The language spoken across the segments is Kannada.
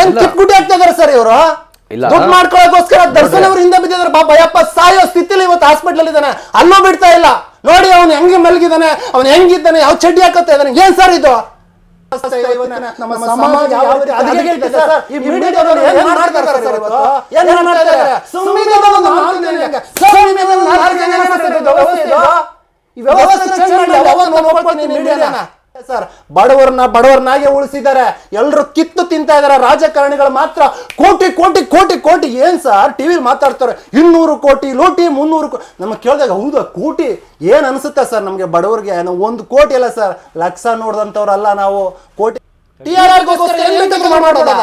ಏನ್ ಕಿಟ್ಗುಟಿ ಆಗ್ತಾ ಇದಾರೆ ಸರ್ ಇವರು ಇಲ್ಲ. ದುಡ್ಡು ಮಾಡ್ಕೊಳ್ಳೋಕೋಸ್ಕರ ದರ್ಶನ್ ಅವ್ರ ಹಿಂದೆ ಬಿದ್ದಿದ್ದಾರೆ. ಪಾಪ ಯಪ್ಪ ಸಾಯೋ ಸ್ಥಿತಿಲಿ ಇವತ್ತು ಹಾಸ್ಪಿಟಲ್ ಇದ್ದಾನೆ. ಅಲ್ಲೂ ಬಿಡ್ತಾ ಇಲ್ಲ. ನೋಡಿ ಅವನು ಹೆಂಗೆ ಮಲಗಿದಾನೆ ಅವನು ಹೆಂಗಿದ್ದಾನೆ ಯಾವ ಚಡ್ಡಿ ಹಾಕತ್ತೆ ಇದ್ದಾನೆ ಏನ್ ಸರ್ ಇದು? ಈ ವ್ಯವಸ್ಥೆ ಚೇಂಜ್ ಮಾಡಿ ಮೀಡಿಯಾನ. ಸರ್, ಬಡವರನ್ನ ಬಡವರನ್ನಾಗೆ ಉಳಿಸಿದ್ದಾರೆ. ಎಲ್ಲರೂ ಕಿತ್ತು ತಿಂತಾ ಇದಾರೆ ರಾಜಕಾರಣಿಗಳು ಮಾತ್ರ ಕೋಟಿ ಕೋಟಿ ಕೋಟಿ ಕೋಟಿ. ಏನ್ ಸರ್? ಟಿವಿಲಿ ಮಾತಾಡ್ತಾರೆ. ಇನ್ನೂರು ಕೋಟಿ ಲೋಟಿ, ಮುನ್ನೂರು ಕೋ, ನಮಗೆ ಕೇಳಿದಾಗ, ಹೌದಾ, ಕೋಟಿ. ಏನ್ ಅನ್ಸುತ್ತೆ ಸರ್ ನಮಗೆ ಬಡವರಿಗೆ? ಒಂದು ಕೋಟಿ ಅಲ್ಲ ಸರ್. ಲಕ್ಷ ನೋಡಿದಂಥವ್ರಲ್ಲ ನಾವು. ಕೋಟಿ ಟಿ ಆರ್ ಆರ್ ಮಾಡೋದ?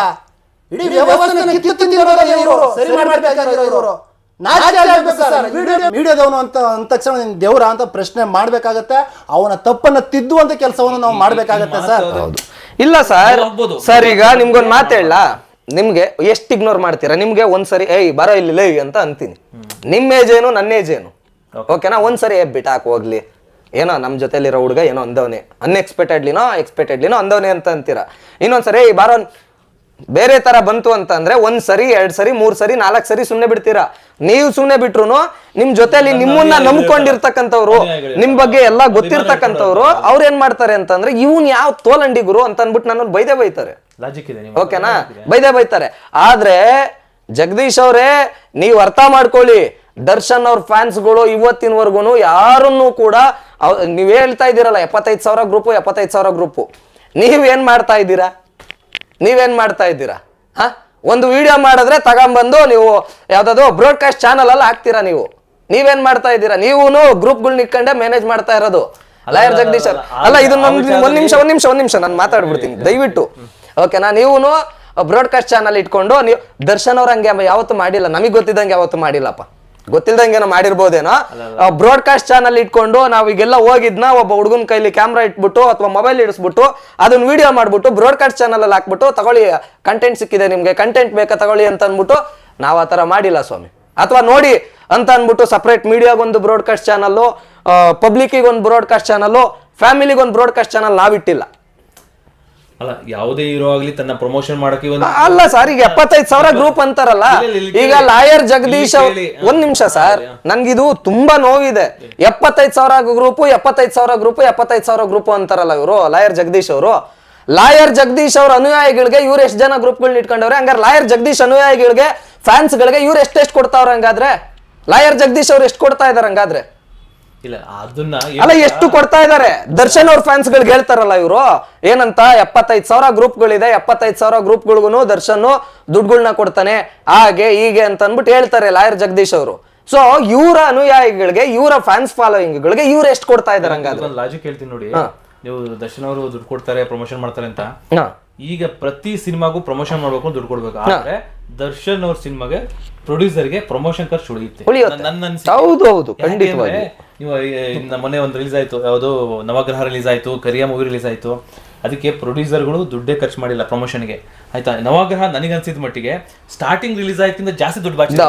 ಇಡೀ ವ್ಯವಸ್ಥೆ ಮೀಡಿಯಾದವನು ಅಂತ ಅಂದ ತಕ್ಷಣ ನಿನ್ ದೇವ್ರ ಅಂತ ಪ್ರಶ್ನೆ ಮಾಡ್ಬೇಕಾಗತ್ತೆ ಅವನ ತಪ್ಪನ್ನ ತಿದ್ದುವಂತ ಕೆಲಸವನ್ನು ನಾವು ಮಾಡ್ಬೇಕಾಗತ್ತೆ ಸರ್. ಹೌದು. ಇಲ್ಲ ಸರ್. ಸರ್ ಈಗ ನಿಮ್ಗೊಂದು ಮಾತು ಹೇಳ. ನಿಮ್ಗೆ ಎಷ್ಟು ಇಗ್ನೋರ್ ಮಾಡ್ತೀರಾ? ನಿಮ್ಗೆ ಒಂದ್ಸರಿ ಏಯ್ ಬರೋ ಇಲ್ಲಿ ಲೈ ಅಂತ ಅಂತೀನಿ. ನಿಮ್ ಏಜ್ ಏನು ನನ್ನ ಏಜ್ ಏನು? ಓಕೆನಾ ಒಂದ್ಸರಿ ಏ ಬಿಟ್ಟಾಕ್ ಹೋಗ್ಲಿ. ಏನೋ ನಮ್ ಜೊತೆಲಿರೋ ಹುಡುಗ ಏನೋ ಅಂದವನೆ. ಅನ್ಎಕ್ಸ್ಪೆಕ್ಟೆಡ್ಲಿನೋ ಎಕ್ಸ್ಪೆಕ್ಟೆಡ್ಲಿನೋ ಅಂದವನೆ ಅಂತ ಅಂತೀರಾ? ಇನ್ನೊಂದ್ಸರಿ ಏಯ್ ಬಾರೋ ಬೇರೆ ತರ ಬಂತು ಅಂತ ಅಂದ್ರೆ ಒಂದ್ ಸರಿ ಎರಡ್ ಸರಿ ಮೂರ್ ಸರಿ ನಾಲ್ಕ್ ಸರಿ ಸುಮ್ನೆ ಬಿಡ್ತೀರಾ? ನೀವು ಸುಮ್ಮನೆ ಬಿಟ್ರು ನಿಮ್ ಜೊತೆಯಲ್ಲಿ ನಿಮ್ಮನ್ನ ನಂಬ್ಕೊಂಡಿರ್ತಕ್ಕಂಥವ್ರು ನಿಮ್ ಬಗ್ಗೆ ಎಲ್ಲಾ ಗೊತ್ತಿರ್ತಕ್ಕಂಥವ್ರು ಅವ್ರು ಏನ್ ಮಾಡ್ತಾರೆ ಅಂತಂದ್ರೆ ಇವನ್ ಯಾವ ತೋಲಂಡಿ ಗುರು? ಅಂತ ಅನ್ಬಿಟ್ಟು ನನ್ನ ಬೈದೇ ಬೈತಾರೆ. ಓಕೆನಾ ಬೈದೇ ಬೈತಾರೆ. ಆದ್ರೆ ಜಗದೀಶ್ ಅವರೇ ನೀವ್ ಅರ್ಥ ಮಾಡ್ಕೊಳ್ಳಿ. ದರ್ಶನ್ ಅವ್ರ ಫ್ಯಾನ್ಸ್ಗಳು ಇವತ್ತಿನವರೆಗೂ ಯಾರನ್ನೂ ಕೂಡ ನೀವ್ ಹೇಳ್ತಾ ಇದ್ದೀರಲ್ಲ ಎಪ್ಪತ್ತೈದು ಸಾವಿರ ಗ್ರೂಪು ಎಪ್ಪತ್ತೈದು ಸಾವಿರ ಗ್ರೂಪು. ನೀವ್ ಏನ್ ಮಾಡ್ತಾ ಇದ್ದೀರಾ? ನೀವೇನ್ ಮಾಡ್ತಾ ಇದ್ದೀರಾ? ಹಾ? ಒಂದು ವಿಡಿಯೋ ಮಾಡಿದ್ರೆ ತಗೊಂಬಂದು ನೀವು ಯಾವ್ದಾದ್ರು ಬ್ರಾಡ್ಕಾಸ್ಟ್ ಚಾನಲ್ ಅಲ್ಲಿ ಹಾಕ್ತೀರಾ ನೀವು. ನೀವೇನ್ ಮಾಡ್ತಾ ಇದ್ದೀರಾ? ನೀವು ಗ್ರೂಪ್ಗಳನ್ನ ಇಟ್ಕೊಂಡೆ ಮ್ಯಾನೇಜ್ ಮಾಡ್ತಾ ಇರೋದು. ಲಾಯರ್ ಜಗದೀಶ್. ಅಲ್ಲ ಇದನ್ನ ಒಂದ್ ಒಂದ್ ನಿಮಿಷ ಒಂದ್ ನಿಮಿಷ ಒಂದ್ ನಿಮಿಷ ನಾನು ಮಾತಾಡ್ಬಿಡ್ತೀನಿ. ದಯವಿಟ್ಟು. ಓಕೆನಾ? ನೀವು ಬ್ರಾಡ್ಕಾಸ್ಟ್ ಚಾನಲ್ ಇಟ್ಕೊಂಡು ನೀವು ದರ್ಶನ್ ಅವ್ರ ಹಂಗೆ ಯಾವತ್ತು ಮಾಡಿಲ್ಲ. ನಮಗೆ ಗೊತ್ತಿದ್ದಂಗೆ ಯಾವತ್ತು ಮಾಡಿಲ್ಲಪ್ಪ. ಗೊತ್ತಿಲ್ದಂಗೆನೋ ಮಾಡಿರ್ಬೋದೇನೋ? ಬ್ರಾಡ್ಕಾಸ್ಟ್ ಚಾನಲ್ ಇಟ್ಕೊಂಡು ನಾವೀಗೆಲ್ಲ ಹೋಗಿದ್ನ ಒಬ್ಬ ಹುಡುಗನ ಕೈಲಿ ಕ್ಯಾಮ್ರಾ ಇಟ್ಬಿಟ್ಟು ಅಥವಾ ಮೊಬೈಲ್ ಇಡಿಸ್ಬಿಟ್ಟು ಅದನ್ನ ವಿಡಿಯೋ ಮಾಡ್ಬಿಟ್ಟು ಬ್ರಾಡ್ಕಾಸ್ಟ್ ಚಾನಲ್ ಅಲ್ಲಿ ಹಾಕ್ಬಿಟ್ಟು ತಗೊಳ್ಳಿ ಕಂಟೆಂಟ್ ಸಿಕ್ಕಿದೆ ನಿಮ್ಗೆ ಕಂಟೆಂಟ್ ಬೇಕಾ ತಗೊಳ್ಳಿ ಅಂತ ಅಂದ್ಬಿಟ್ಟು ನಾವು ಆ ಥರ ಮಾಡಿಲ್ಲ ಸ್ವಾಮಿ. ಅಥವಾ ನೋಡಿ ಅಂತ ಅಂದ್ಬಿಟ್ಟು ಸಪ್ರೇಟ್ ಮೀಡಿಯಾಗೊಂದು ಬ್ರಾಡ್ಕಾಸ್ಟ್ ಚಾನಲ್ಲು ಗೆ ಒಂದು ಬ್ರಾಡ್ಕಾಸ್ಟ್ ಚಾನಲ್ಲು ಫ್ಯಾಮಿಲಿಗೆ ಒಂದು ಬ್ರಾಡ್ಕಾಸ್ಟ್ ಚಾನಲ್ ನಾವಿಟ್ಟಿಲ್ಲ. ಅಲ್ಲ ಯಾವುದೇ ಹೀರೋ ಆಗ್ಲಿ ತನ್ನ ಪ್ರಮೋಷನ್ ಮಾಡಕ್ಕೆ ಒಂದು ಅಲ್ಲ ಸರ್ ಈಗ ಎಪ್ಪತ್ತೈದು ಸಾವಿರ ಗ್ರೂಪ್ ಅಂತಾರಲ್ಲ ಈಗ ಲಾಯರ್ ಜಗದೀಶ್. ಒಂದ್ ನಿಮಿಷ ಸರ್ ನನ್ಗಿದು ತುಂಬಾ ನೋವಿದೆ. ಎಪ್ಪತ್ತೈದು ಸಾವಿರ ಗ್ರೂಪ್ ಎಪ್ಪತ್ತೈದು ಸಾವಿರ ಗ್ರೂಪ್ ಎಪ್ಪತ್ತೈದು ಸಾವಿರ ಗ್ರೂಪ್ ಅಂತಾರಲ್ಲ ಇವರು ಲಾಯರ್ ಜಗದೀಶ್ ಅವರು. ಲಾಯರ್ ಜಗದೀಶ್ ಅವ್ರ ಅನುಯಾಯಿಗಳಿಗೆ ಇವ್ರು ಎಷ್ಟು ಜನ ಗ್ರೂಪ್ಗಳನ್ನ ಇಟ್ಕೊಂಡವ್ರೆ? ಹಂಗಾರೆ ಲಾಯರ್ ಜಗದೀಶ್ ಅನುಯಾಯಿಗಳಿಗೆ ಫ್ಯಾನ್ಸ್ ಗಳಿಗೆ ಇವ್ರು ಎಷ್ಟೆಷ್ಟು ಕೊಡ್ತಾವ್ರ ಹಂಗಾದ್ರೆ? ಲಾಯರ್ ಜಗದೀಶ್ ಅವ್ರು ಎಷ್ಟು ಕೊಡ್ತಾ ಇದಾರೆ ಹಂಗಾದ್ರೆ? ಇಲ್ಲ ಅದನ್ನ ಅಲ್ಲ ಎಷ್ಟು ಕೊಡ್ತಾ ಇದಾರೆ? ದರ್ಶನ್ ಅವ್ರ ಫ್ಯಾನ್ಸ್ ಗಳಿಗೆ ಹೇಳ್ತಾರಲ್ಲ ಇವರು. ಏನಂತ? ಎಪ್ಪತ್ತೈದು ಸಾವಿರ ಗ್ರೂಪ್ ಗಳಿದೆ ಎಪ್ಪತ್ತೈದು ಸಾವಿರ ಗ್ರೂಪ್ಗಳಿಗೂ ದರ್ಶನ್ ದುಡ್ಡುಗಳನ್ನ ಕೊಡ್ತಾನೆ. ಹಾಗೆ ಹೀಗೆ ಅಂತ ಅಂದ್ಬಿಟ್ಟು ಹೇಳ್ತಾರೆ ಲಾಯರ್ ಜಗದೀಶ್ ಅವರು. ಸೊ ಇವರ ಅನುಯಾಯಿಗಳಿಗೆ ಇವರ ಫ್ಯಾನ್ಸ್ ಫಾಲೋಯಿಂಗ್ ಗಳಿಗೆ ಇವ್ರು ಎಷ್ಟು ಕೊಡ್ತಾ ಇದಾರೆ ಹಂಗಾದ್ರೆ? ಲಾಜಿಕ್ ಹೇಳ್ತೀನಿ ನೋಡಿ. ನೀವು ದರ್ಶನ್ ಅವರು ದುಡ್ಡು ಕೊಡ್ತಾರೆ ಪ್ರಮೋಷನ್ ಮಾಡ್ತಾರೆ ಅಂತ. ಈಗ ಪ್ರತಿ ಸಿನಿಮಾಗೂ ಪ್ರಮೋಷನ್ ಮಾಡ್ಬೇಕು ದುಡ್ಡು ಕೊಡ್ಬೇಕು. ಆದ್ರೆ ದರ್ಶನ್ ಅವ್ರ ಸಿನಿಮಾಗೆ ಪ್ರೊಡ್ಯೂಸರ್ಗೆ ಪ್ರಮೋಷನ್ ಖರ್ಚು ಉಳಿಯುತ್ತೆ. ನನ್ನ ಹೌದು ಹೌದು ಖಂಡಿತವಾಗಿ. ನೀವು ಮೊನ್ನೆ ಒಂದು ರಿಲೀಸ್ ಆಯಿತು. ಯಾವುದು ನವಗ್ರಹ ರಿಲೀಸ್ ಆಯಿತು ಕರಿಯ ಮೂವಿ ರಿಲೀಸ್ ಆಯಿತು. ಅದಕ್ಕೆ ಪ್ರೊಡ್ಯೂಸರ್ಗಳು ದುಡ್ಡೇ ಖರ್ಚು ಮಾಡಿಲ್ಲ ಪ್ರಮೋಷನ್ಗೆ ಆಯ್ತಾ? ನವಗ್ರಹ ನನಗೆ ಅನ್ಸಿದ ಮಟ್ಟಿಗೆ ಸ್ಟಾರ್ಟಿಂಗ್ ರಿಲೀಸ್ ಆಯ್ತಿಂದ ಜಾಸ್ತಿ ದುಡ್ಡು ಬಾಚಿದೆ.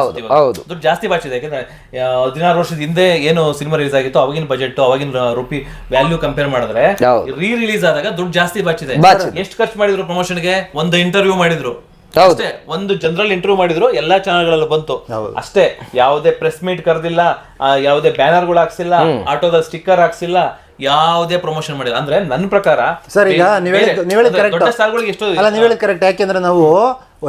ದುಡ್ಡು ಜಾಸ್ತಿ ಬಾಚಿದೆ ಯಾಕಂದ್ರೆ ಹದಿನಾರು ವರ್ಷದ ಹಿಂದೆ ಏನು ಸಿನಿಮಾ ರಿಲೀಸ್ ಆಗಿತ್ತು ಅವಾಗಿನ ಬಜೆಟ್ ಅವಾಗಿನ ರೂಪಿ ವ್ಯಾಲ್ಯೂ ಕಂಪೇರ್ ಮಾಡಿದ್ರೆ ರೀ ರಿಲೀಸ್ ಆದಾಗ ದುಡ್ಡು ಜಾಸ್ತಿ ಬಾಚಿದೆ. ಎಷ್ಟು ಖರ್ಚು ಮಾಡಿದ್ರು ಪ್ರಮೋಷನ್ಗೆ ಒಂದು ಇಂಟರ್ವ್ಯೂ ಮಾಡಿದ್ರು. ಅಷ್ಟೇ ಒಂದು ಜನರಲ್ ಇಂಟರ್ವ್ಯೂ ಮಾಡಿದ್ರು ಎಲ್ಲಾ ಚಾನಲ್ಗಳಲ್ಲೂ ಬಂತು. ಅಷ್ಟೇ ಯಾವುದೇ ಪ್ರೆಸ್ ಮೀಟ್ ಕರೆದಿಲ್ಲ ಯಾವುದೇ ಬ್ಯಾನರ್ಗಳು ಹಾಕ್ಸಿಲ್ಲ ಆಟೋದ ಸ್ಟಿಕ್ಕರ್ ಹಾಕ್ಸಿಲ್ಲ ಯಾವುದೇ ಪ್ರಮೋಷನ್ ಮಾಡಿಲ್ಲ. ಅಂದ್ರೆ ನನ್ನ ಪ್ರಕಾರ ಸರ್ ಈಗ ನೀವು ಹೇಳಿದ ಕರೆಕ್ಟ್ ಯಾಕೆಂದ್ರೆ ನಾವು ಥಿಯೇಟರ್ ಅಲ್ಲ ಮ್ಯಾನೇಜರ್ನ ಕರೆಕ್ಟ್ ಯಾಕೆಂದ್ರೆ ನಾವು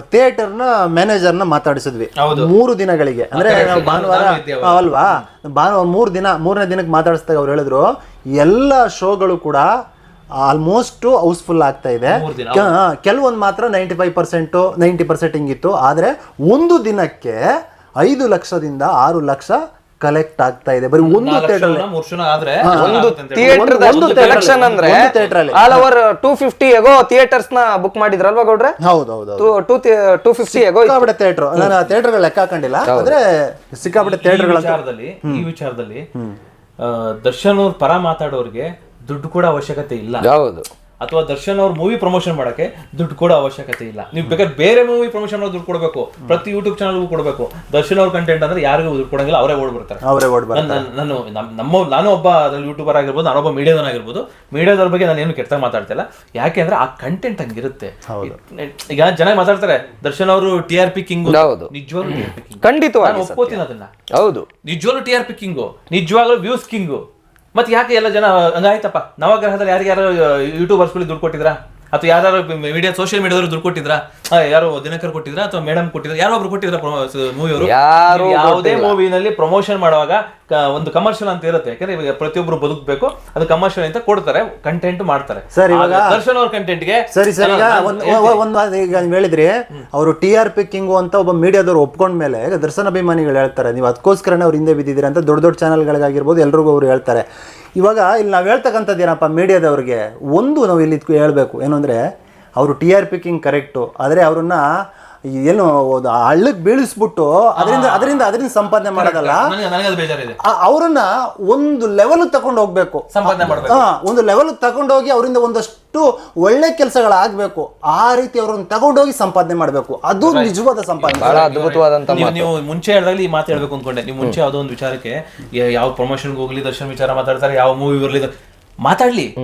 ಥಿಯೇಟರ್ನ ಮ್ಯಾನೇಜರ್ನ ಮಾತಾಡಿಸಿದ್ವಿ. ಮೂರು ದಿನಗಳಿಗೆ. ಅಂದ್ರೆ. ನಾವು ಭಾನುವಾರ ಅಲ್ವಾ? ಭಾನುವಾರ ಮೂರು ದಿನ ಮೂರನೇ ದಿನಕ್ಕೆ ಮಾತಾಡಿಸಿದಾಗ ಅವ್ರು ಹೇಳಿದ್ರು ಎಲ್ಲ ಶೋಗಳು ಕೂಡ ಆಲ್ಮೋಸ್ಟ್ ಹೌಸ್ಫುಲ್ ಆಗ್ತಾ ಇದೆ. ಕೆಲವೊಂದು ಮಾತ್ರ ninety five percent ninety percent ಹಿಂಗಿತ್ತು. ಆದ್ರೆ ಒಂದು ದಿನಕ್ಕೆ ಐದು ಲಕ್ಷದಿಂದ ಆರು ಲಕ್ಷ ಕಲೆಕ್ಟ್ ಆಗ್ತಾ ಇದೆ. ಬರೀ ಒಂದು ಥಿಯೇಟರ್ ಮೂರು ಶೋನ ಆದ್ರೆ ಒಂದು. ಥಿಯೇಟರ್ ಒಂದು ಕಲೆಕ್ಷನ್ ಅಂದ್ರೆ. ಆಲ್ ಓವರ್ ಟೂ ಫಿಫ್ಟಿ ಎಗೋ ಥಿಯೇಟರ್ಸ್ನ ಬುಕ್ ಮಾಡಿದ್ರಲ್ವಾ ಗೌಡ್ರೆ? ಹೌದು ಹೌದು ಟೂ ಟೂ ಫಿಫ್ಟಿ ಎಗೋ ಸಿಕ್ಕಾಪಟ್ಟೆ ಥಿಯೇಟರ್. ನಾನು ಥಿಯೇಟರ್ ಲೆಕ್ಕ ಹಾಕೊಂಡಿಲ್ಲ. ಆದ್ರೆ ಸಿಕ್ಕಾಪಟ್ಟೆ ಥಿಯೇಟರ್ ವಿಚಾರದಲ್ಲಿ ಈ ವಿಚಾರದಲ್ಲಿ ದರ್ಶನ್ ಅವ್ರ ಪರ ಮಾತಾಡೋರ್ಗೆ ದುಡ್ಡು ಕೂಡ ಅವಶ್ಯಕತೆ ಇಲ್ಲ. ಹೌದು ಅಥವಾ ದರ್ಶನ್ ಅವ್ರ ಮೂವಿ ಪ್ರಮೋಷನ್ ಮಾಡಕ್ಕೆ ದುಡ್ಡು ಕೂಡ ಅವಶ್ಯಕತೆ ಇಲ್ಲ. ನೀವು ಬೇಕಾದ್ರೆ ಬೇರೆ ಮೂವಿ ಪ್ರಮೋಷನ್ ದುಡ್ಡು ಕೊಡಬೇಕು. ಪ್ರತಿ ಯೂಟ್ಯೂಬ್ ಚಾನಲ್ಗೂ ಕೊಡಬೇಕು. ದರ್ಶನ್ ಅವ್ರ ಕಂಟೆಂಟ್ ಅಂದ್ರೆ ಯಾರಿಗೂ ದುಡ್ಡು ಕೊಡಂಗಿಲ್ಲ ಅವರೇ ಓಡ್ಬಿಡ್ತಾರೆ. ಅವರೇ ಓಡ್ಬಾರ್ದು ನನ್- ನನ್- ನಾನು ನಮ್- ನಮ್ಮ ನಾನು ಒಬ್ಬ ಅದ್ರಲ್ಲಿ ಯೂಟ್ಯೂಬರ್ ಆಗಿರ್ಬೋದು ನಾನೊಬ್ಬ ಮೀಡಿಯಾದವ್ ಆಗಿರ್ಬೋದು ಮೀಡಿಯಾದವ್ರ ಬಗ್ಗೆ ನಾನು ಏನು ಕೆಟ್ಟ ಮಾತಾಡ್ತಿಲ್ಲ. ಯಾಕೆ ಅಂದ್ರೆ ಆ ಕಂಟೆಂಟ್ ಹಂಗಿರುತ್ತೆ. ಈಗ ಜನ ಮಾತಾಡ್ತಾರೆ ದರ್ಶನ್ ಅವರು ಟಿ ಆರ್ ಪಿ ಕಿಂಗ್ ಹೌದು. ನಿಜವಾಗ್ಲೂ ಟಿ ಆರ್ ಪಿ ಕಿಂಗ್ ಖಂಡಿತವಾಗಿ ನಾನು ಒಪ್ಕೋತೀನಿ ಅದನ್ನ. ಹೌದು. ನಿಜವಾಗ್ಲೂ ಟಿ ಆರ್ ಪಿ ಕಿಂಗು ನಿಜವಾಗ್ಲೂ ವ್ಯೂಸ್ ಕಿಂಗು ಮತ್ತೆ ಯಾಕೆ ಎಲ್ಲ ಜನ ಹಂಗಾಯ್ತಪ್ಪ? ನವಗ್ರಹದಲ್ಲಿ ಯಾರಿಗಾರು ಯೂಟ್ಯೂಬರ್ಸ್ಗಳಿಗೆ ದುಡ್ಡು ಕೊಟ್ಟಿದ್ರಾ? ಅಥವಾ ಯಾರು ಮೀಡಿಯಾ ಸೋಷಿಯಲ್ ಮೀಡಿಯಾದವರು ದುಡ್ಡು ಕೊಟ್ಟಿದ್ರಾ? ಆ, ಯಾರು ದಿನಕರ್ ಕೊಟ್ಟಿದ್ರಾ ಅಥವಾ ಮೇಡಮ್ ಕೊಟ್ಟಿದ್ರ? ಯಾರೋ ಒಬ್ರು ಕೊಟ್ಟಿದ್ರ ಮೂವಿಯವರು ಯಾರೂ ಯಾವುದೇ ಮೂವಿನಲ್ಲಿ ಪ್ರಮೋಷನ್ ಮಾಡುವಾಗ ಕ- ಒಂದು ಕಮರ್ಷಿಯಲ್ ಅಂತ ಇರುತ್ತೆ. ಯಾಕಂದ್ರೆ ಇವಾಗ ಪ್ರತಿಯೊಬ್ರು ಬದುಕಬೇಕು ಅದು ಕಮರ್ಷಿಯಲ್ ಅಂತ ಕೊಡ್ತಾರೆ ಕಂಟೆಂಟ್ ಮಾಡ್ತಾರೆ. ಸರ್, ಇವಾಗ- ಆದ್ರೆ ದರ್ಶನ್ ಅವ್ರ ಕಂಟೆಂಟ್ಗೆ ಸರಿ ಸರ್ ಈಗ ಒಂದು ಒಂದು ಈಗ ನೀವು ಹೇಳಿದ್ರಿ ಅವರು ಟಿ ಆರ್ ಪಿ ಕಿಂಗು ಅಂತ ಒಬ್ಬ ಮೀಡಿಯಾದವ್ರು ಒಪ್ಕೊಂಡ ಮೇಲೆ ದರ್ಶನ ಅಭಿಮಾನಿಗಳು ಹೇಳ್ತಾರೆ ನೀವು ಅದಕ್ಕೋಸ್ಕರನೇ ಅವ್ರ ಹಿಂದೆ ಬಿದ್ದಿದ್ದೀರಾ ಅಂತ ದೊಡ್ಡ ದೊಡ್ಡ ಚಾನಲ್ಗಳಿಗಾಗಿರ್ಬೋದು ಎಲ್ರಿಗೂ ಅವ್ರು ಹೇಳ್ತಾರೆ. ಇವಾಗ ಇಲ್ಲಿ ನಾವು ಹೇಳ್ತಕ್ಕಂಥದ್ದು ಏನಪ್ಪ ಮೀಡಿಯಾದವ್ರಿಗೆ, ಒಂದು ನಾವು ಇಲ್ಲಿ ಹೇಳಬೇಕು. ಏನು ಅಂದರೆ, ಅವರು T R P king correct ಆದರೆ ಅವ್ರನ್ನ ಏನು ಒಂದು ಹಳ್ಳಕ್ಕೆ ಬೀಳಿಸ್ಬಿಟ್ಟು ಅದರಿಂದ ಅದರಿಂದ ಅದರಿಂದ ಸಂಪಾದನೆ ಮಾಡೋದಲ್ಲ? ಆ- ಅವ್ರನ್ನ ಒಂದು ಲೆವೆಲ್ ತಗೊಂಡು ಹೋಗ್ಬೇಕು. ಸಂಪಾದನೆ ಮಾಡ್ಬೇಕು. ಹಾ ಒಂದು ಲೆವೆಲ್ ತಗೊಂಡೋಗಿ ಅವರಿಂದ ಒಂದಷ್ಟು ಒಳ್ಳೆ ಕೆಲಸಗಳಾಗಬೇಕು. ಆ ರೀತಿ ಅವ್ರನ್ನ ತಗೊಂಡೋಗಿ ಸಂಪಾದನೆ ಮಾಡಬೇಕು. ಅದು ನಿಜವಾದ ಸಂಪಾದನೆ. ಬಹಳ ಅದ್ಭುತವಾದಂತ ನೀವು ನೀವು ಮುಂಚೆ ಹೇಳಿದಾಗಲಿ ಈ ಮಾತು ಹೇಳ್ಬೇಕು ಅನ್ಕೊಂಡೆ. ನೀವು ಮುಂಚೆ ಯಾವುದೋ ಒಂದು ವಿಚಾರಕ್ಕೆ ಯ- ಯಾವ ಪ್ರಮೋಷನ್ಗೆ ಹೋಗ್ಲಿ ದರ್ಶನ್ ವಿಚಾರ ಮಾತಾಡ್ತಾರೆ ಯಾವ ಮೂವಿ ಬರಲಿ ಮಾತಾಡ್ಲಿ.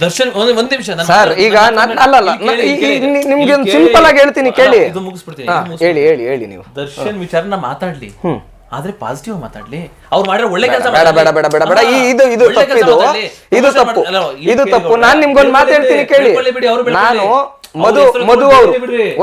ದರ್ಶನ್ ಒಂದ್ ಒಂದ್ ನಿಮಿಷ ನಾನು ಸರ್, ಈಗ ನಾನು ಕೇಳಿ. ನಿ- ನಿಮ್ಗೆ ಒಂದು ಕೇಳಿ. ಆಗಿ ಹೇಳ್ತೀನಿ, ಕೇಳಿ. ಇದು ಮುಗಿಸ್ಬಿಡ್ತೀನಿ ಹಾ, ಹೇಳಿ ಹೇಳಿ ಹೇಳಿ ನೀವು. ದರ್ಶನ್ ವಿಚಾರನ ಮಾತಾಡ್ಲಿ. ಆದ್ರೆ ಪಾಸಿಟಿವ್ ಮಾತಾಡ್ಲಿ. ಅವ್ರು ಮಾಡಿದ್ರೆ ಒಳ್ಳೆ ಕೆಲಸ ಬೇಡ ಬೇಡ ಬೇಡ ಬೇಡ ಬೇಡ. ಈ ಇದು ಇದು ತಪ್ಪು ಇದು ಇದು ತಪ್ಪು. ಇದು ತಪ್ಪು. ನಾನ್ ನಿಮ್ಗೊಂದು ಮಾತು ಹೇಳ್ತೀನಿ ಕೇಳಿ. ನಾನು ಮಧು ಮಧು ಅವರು.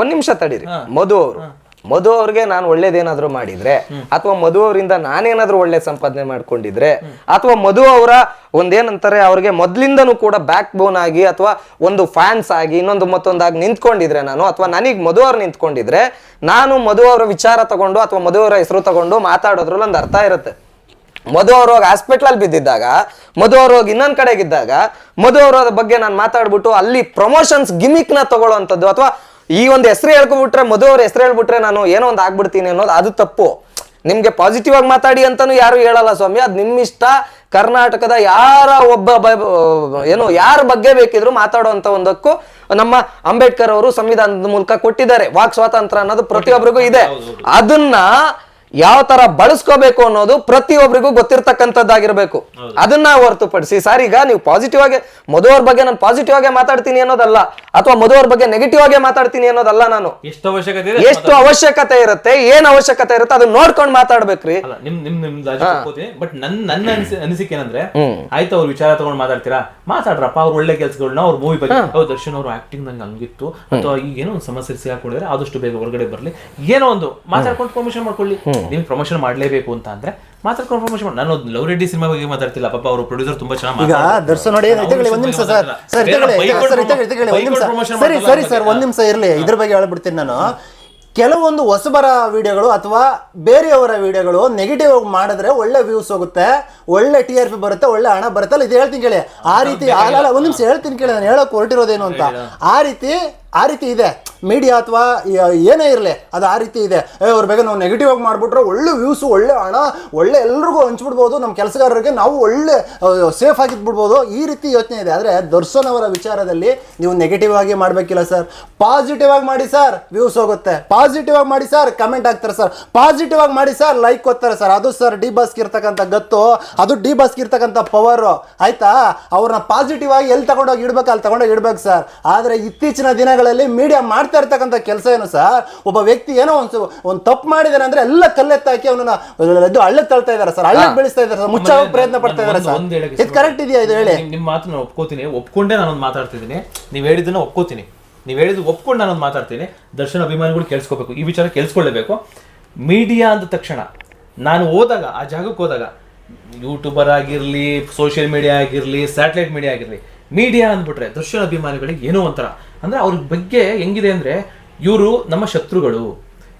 ಒಂದ್ ನಿಮಿಷ ತಡೀರಿ. ಮಧು ಅವರು. ಮಧು ಅವ್ರಿಗೆ ನಾನು ಒಳ್ಳೇದೇನಾದ್ರೂ ಮಾಡಿದ್ರೆ ಅಥವಾ ಮಧು ಅವರಿಂದ ನಾನೇನಾದ್ರೂ ಒಳ್ಳೆ ಸಂಪಾದನೆ ಮಾಡ್ಕೊಂಡಿದ್ರೆ ಅಥವಾ ಮಧು ಅವರ ಒಂದೇನಂತಾರೆ ಅವ್ರಿಗೆ ಮೊದ್ಲಿಂದನೂ ಕೂಡ ಬ್ಯಾಕ್ ಬೋನ್ ಆಗಿ ಅಥವಾ ಒಂದು ಫ್ಯಾನ್ಸ್ ಆಗಿ ಇನ್ನೊಂದು ಮತ್ತೊಂದಾಗಿ ನಿಂತ್ಕೊಂಡಿದ್ರೆ ನಾನು ಅಥವಾ ನನಗೆ ಮಧು ಅವ್ರು ನಿಂತ್ಕೊಂಡಿದ್ರೆ ನಾನು ಮಧು ಅವರ ವಿಚಾರ ತಗೊಂಡು ಅಥವಾ ಮಧು ಅವರ ಹೆಸರು ತಗೊಂಡು ಮಾತಾಡೋದ್ರಲ್ಲಿ ಒಂದು ಅರ್ಥ ಇರುತ್ತೆ. ಮಧು ಅವ್ರು ಹೋಗಿ ಹಾಸ್ಪಿಟ್ಲಲ್ಲಿ ಬಿದ್ದಿದ್ದಾಗ ಮಧು ಅವ್ರು ಹೋಗಿ ಇನ್ನೊಂದ್ ಕಡೆಗಿದ್ದಾಗ ಮಧು ಅವರ ಬಗ್ಗೆ ನಾನು ಮಾತಾಡ್ಬಿಟ್ಟು ಅಲ್ಲಿ ಪ್ರಮೋಷನ್ಸ್ ಗಿಮಿಕ್ನ ತಗೊಳ್ಳೋಂಥದ್ದು ಅಥವಾ ಈ ಒಂದು ಹೆಸರು ಹೇಳ್ಕೊಬಿಟ್ರೆ ಮಧು ಅವ್ರ ಹೆಸರು ಹೇಳ್ಬಿಟ್ರೆ ನಾನು ಏನೋ ಒಂದು ಆಗ್ಬಿಡ್ತೀನಿ ಅನ್ನೋದು ಅದು ತಪ್ಪು. ನಿಮ್ಗೆ ಪಾಸಿಟಿವ್ ಆಗಿ ಮಾತಾಡಿ ಅಂತಾನು ಯಾರು ಹೇಳಲ್ಲ ಸ್ವಾಮಿ. ಅದು ನಿಮ್ಮ ಇಷ್ಟ ಕರ್ನಾಟಕದ ಯಾರ ಒಬ್ಬ ಏನು ಯಾರ ಬಗ್ಗೆ ಬೇಕಿದ್ರು ಮಾತಾಡುವಂತ ಒಂದಕ್ಕೂ ನಮ್ಮ ಅಂಬೇಡ್ಕರ್ ಅವರು ಸಂವಿಧಾನದ ಮೂಲಕ ಕೊಟ್ಟಿದ್ದಾರೆ. ವಾಕ್ ಸ್ವಾತಂತ್ರ್ಯ ಅನ್ನೋದು ಪ್ರತಿಯೊಬ್ಬರಿಗೂ ಇದೆ. ಅದನ್ನ ಯಾವ ತರ ಬಳಸ್ಕೋಬೇಕು ಅನ್ನೋದು ಪ್ರತಿಯೊಬ್ಬರಿಗೂ ಗೊತ್ತಿರ್ತಕ್ಕಂಥದ್ದಾಗಿರ್ಬೇಕು. ಅದನ್ನ ಹೊರತುಪಡಿಸಿ ಸರ್ ಈಗ ನೀವು ಪಾಸಿಟಿವ್ ಆಗಿ ಮದುವರ ಬಗ್ಗೆ ನಾನು ಪಾಸಿಟಿವ್ ಆಗಿ ಮಾತಾಡ್ತೀನಿ ಅನ್ನೋದಲ್ಲ ಅಥವಾ ಮದುವರ ಬಗ್ಗೆ ನೆಗೆಟಿವ್ ಆಗಿ ಮಾತಾಡ್ತೀನಿ ಅನ್ನೋದಲ್ಲ ನಾನು. ಎಷ್ಟು ಅವಶ್ಯಕತೆ ಇದೆ ಎಷ್ಟು ಅವಶ್ಯಕತೆ ಇರುತ್ತೆ ಏನ್ ಅವಶ್ಯಕತೆ ಇರುತ್ತೆ ಅದನ್ನ ನೋಡ್ಕೊಂಡು ಮಾತಾಡ್ಬೇಕ್ರಿ. ಅಲ್ಲ ನಿಮ್ ನಿಮ್ ನಿಮ್ ಬಟ್ ನನ್ ನನ್ನ ಅನಿಸಿ- ಅನಿಸಿಕೆ ಏನಂದ್ರೆ ಆಯ್ತು ಅವ್ರ ವಿಚಾರ ತಗೊಂಡ್ ಮಾತಾಡ್ತೀರಾ? ಮಾತಾಡ್ರಪ್ಪ ಅವ್ರ ಒಳ್ಳೆ ಕೆಲಸಗಳನ್ನ ಅವ್ರ ಮೂವಿ ಬಗ್ಗೆ. ಅವ್ರ ದರ್ಶನ್ ಅವ್ರ ಆಕ್ಟಿಂಗ್ ನಂಗೆ ಹಂಗಿತ್ತು ಅಥವಾ ಈಗ ಏನೋ ಒಂದು ಸಮಸ್ಯೆ ಸಿಗಾಕೊಂಡಿದ್ರೆ ಆದಷ್ಟು ಬೇಗ ಹೊರಗಡೆ ಬರ್ಲಿ. ಏನೋ ಒಂದು ಮಾತಾಡ್ಕೊಂಡು ಪರ್ಮಿಷನ್ ಮಾಡ್ಕೊಳ್ಳಿ. ನೀವು ಪ್ರಮೋಷನ್ ಮಾಡಲೇಬೇಕು ಅಂತ ಅಂದ್ರೆ ಮಾತ್ರ ಪ್ರಮೋಷನ್ ಮಾಡಿ ನಾನು ಲವ್ ರೆಡ್ಡಿ ಸಿನಿಮಾ ಬಗ್ಗೆ ಮಾತಾಡ್ತಿಲ್ಲ ಪಾಪ ಅವರು ಪ್ರೊಡ್ಯೂಸರ್ ತುಂಬಾ ಚೆನ್ನಾಗಿ ಈಗ ದರ್ಶನ್ ನೋಡಿ ಒಂದ್ ನಿಮಿಷ ಸರ್ ಸರ್ ಒಂದ್ ನಿಮಿಷ. ಸರಿ ಸರಿ ಸರ್ ಒಂದ್ ನಿಮಿಷ ಇರ್ಲಿ ಇದ್ರ ಬಗ್ಗೆ ಹೇಳ್ಬಿಡ್ತೀನಿ ನಾನು. ಕೆಲವೊಂದು ಹೊಸಬರ ವಿಡಿಯೋಗಳು ಅಥವಾ ಬೇರೆಯವರ ವಿಡಿಯೋಗಳು ನೆಗೆಟಿವ್ ಆಗಿ ಮಾಡಿದ್ರೆ ಒಳ್ಳೆ ವ್ಯೂಸ್ ಹೋಗುತ್ತೆ ಒಳ್ಳೆ ಟಿ ಆರ್ ಪಿ ಬರುತ್ತೆ ಒಳ್ಳೆ ಹಣ ಬರುತ್ತೆ ಅಲ್ಲ ಇದು ಹೇಳ್ತೀನಿ ಕೇಳಿ. ಆ ರೀತಿ ಅಲ್ಲ, ಒಂದ್ ನಿಮಿಷ ಹೇಳ್ತೀನಿ ಕೇಳಿ ನಾನು ಹೇಳಕ್ ಹೊರಟಿರೋದೇನು ಅಂತ. ಆ ರೀತಿ ಆ ರೀತಿ ಇದೆ. ಮೀಡಿಯಾ ಅಥವಾ ಏನೇ ಇರಲಿ, ಅದು ಆ ರೀತಿ ಇದೆ. ಅವ್ರ ಬೇಗ ನಾವು ನೆಗೆಟಿವ್ ಆಗಿ ಮಾಡಿಬಿಟ್ರೆ ಒಳ್ಳೆ ವ್ಯೂಸು ಒಳ್ಳೆ ಹಣ, ಒಳ್ಳೆ ಎಲ್ರಿಗೂ ಹಂಚ್ಬಿಡ್ಬೋದು. ನಮ್ಮ ಕೆಲಸಗಾರರಿಗೆ ನಾವು ಒಳ್ಳೆ ಸೇಫ್ ಆಗಿದ್ಬಿಡ್ಬೋದು ಈ ರೀತಿ ಯೋಚನೆ ಇದೆ. ಆದರೆ ದರ್ಶನ್ ಅವರ ವಿಚಾರದಲ್ಲಿ ನೀವು ನೆಗೆಟಿವ್ ಆಗಿ ಮಾಡಬೇಕಿಲ್ಲ ಸರ್ ಪಾಸಿಟಿವ್ ಆಗಿ ಮಾಡಿ ಸರ್ ವ್ಯೂಸ್ ಹೋಗುತ್ತೆ. ಪಾಸಿಟಿವ್ ಆಗಿ ಮಾಡಿ ಸರ್ ಕಮೆಂಟ್ ಆಗ್ತಾರೆ ಸರ್ ಪಾಸಿಟಿವ್ ಆಗಿ ಮಾಡಿ ಸರ್ ಲೈಕ್ ಕೊಡ್ತಾರೆ ಸರ್ ಅದು ಸರ್ ಡಿ ಬಾಸ್ಗೆ ಇರ್ತಕ್ಕಂಥ ಗತ್ತು. ಅದು ಡಿ ಬಾಸ್ಗೆ ಇರ್ತಕ್ಕಂಥ ಪವರು ಆಯ್ತಾ? ಅವ್ರನ್ನ ಪಾಸಿಟಿವ್ ಆಗಿ ಎಲ್ಲಿ ತಗೊಂಡೋಗಿ ಇಡ್ಬೇಕು, ಅಲ್ಲಿ ತಗೊಂಡೋಗಿ ಇಡ್ಬೇಕು ಸರ್ ಆದರೆ ಇತ್ತೀಚಿನ ದಿನಗಳಲ್ಲಿ ಮೀಡಿಯಾ ಮಾಡ್ತಾ ಇರ್ತಕ್ಕಂಥ ಕೆಲಸ ಏನು ಸರ್ ಒಬ್ಬ ವ್ಯಕ್ತಿ ಏನೋ ಒಂದು ಒಂದು ತಪ್ಪು ಮಾಡಿದಾನೆ ಅಂದ್ರೆ ಎಲ್ಲ ಕಲ್ಲೆತ್ತಾಕಿ ಅವನನ್ನ ಎದ್ದು ಹಳ್ಳಕ್ಕೆ ತಳ್ತಾ ಇದ್ದಾರೆ ಸರ್. ಹಳ್ಳಕ್ಕೆ ಬೆಳೆಸ್ತಾ ಇದ್ದಾರೆ ಸರ್. ಮುಚ್ಚ ಪ್ರಯತ್ನ ಪಡ್ತಾ ಇದ್ದಾರೆ ಸರ್. ಒಂದ್ ಇದು ಕರೆಕ್ಟ್ ಇದೆಯಾ ಇದು ಹೇಳಿ? ನಿಮ್- ನಿಮ್ ಮಾತು ನಾನು ಒಪ್ಕೋತೀನಿ. ಒಪ್ಕೊಂಡೇ ನಾನೊಂದು ಮಾತಾಡ್ತಿದ್ದೀನಿ. ನೀವ್ ಹೇಳಿದ್ದನ್ನ ಒಪ್ಕೋತೀನಿ. ನೀವ್ ಹೇಳಿದ್ದು ಒಪ್ಕೊಂಡು ನಾನು ಮಾತಾಡ್ತೀನಿ. ದರ್ಶನ ಅಭಿಮಾನಿಗಳು ಕೇಳಿಸ್ಕೋಬೇಕು. ಈ ವಿಚಾರ ಕೇಳಿಸ್ಕೊಳ್ಳೇಬೇಕು. ಮೀಡಿಯಾ ಅಂದ ತಕ್ಷಣ ನಾನು ಹೋದಾಗ ಆ ಜಾಗಕ್ಕೆ ಹೋದಾಗ ಯೂಟ್ಯೂಬರ್ ಆಗಿರ್ಲಿ ಸೋಷಿಯಲ್ ಮೀಡಿಯಾ ಆಗಿರ್ಲಿ ಸ್ಯಾಟಲೈಟ್ ಮೀಡಿಯಾ ಆಗಿರ್ಲಿ ಮೀಡಿಯಾ ಅಂದ್ಬಿಟ್ರೆ ದರ್ಶನ್ ಅಭಿಮಾನಿಗಳಿಗೆ ಏನೋ ಒಂಥರ ಅಂದ್ರೆ ಅವ್ರ ಬಗ್ಗೆ ಹೆಂಗಿದೆ ಅಂದ್ರೆ ಇವರು ನಮ್ಮ ಶತ್ರುಗಳು,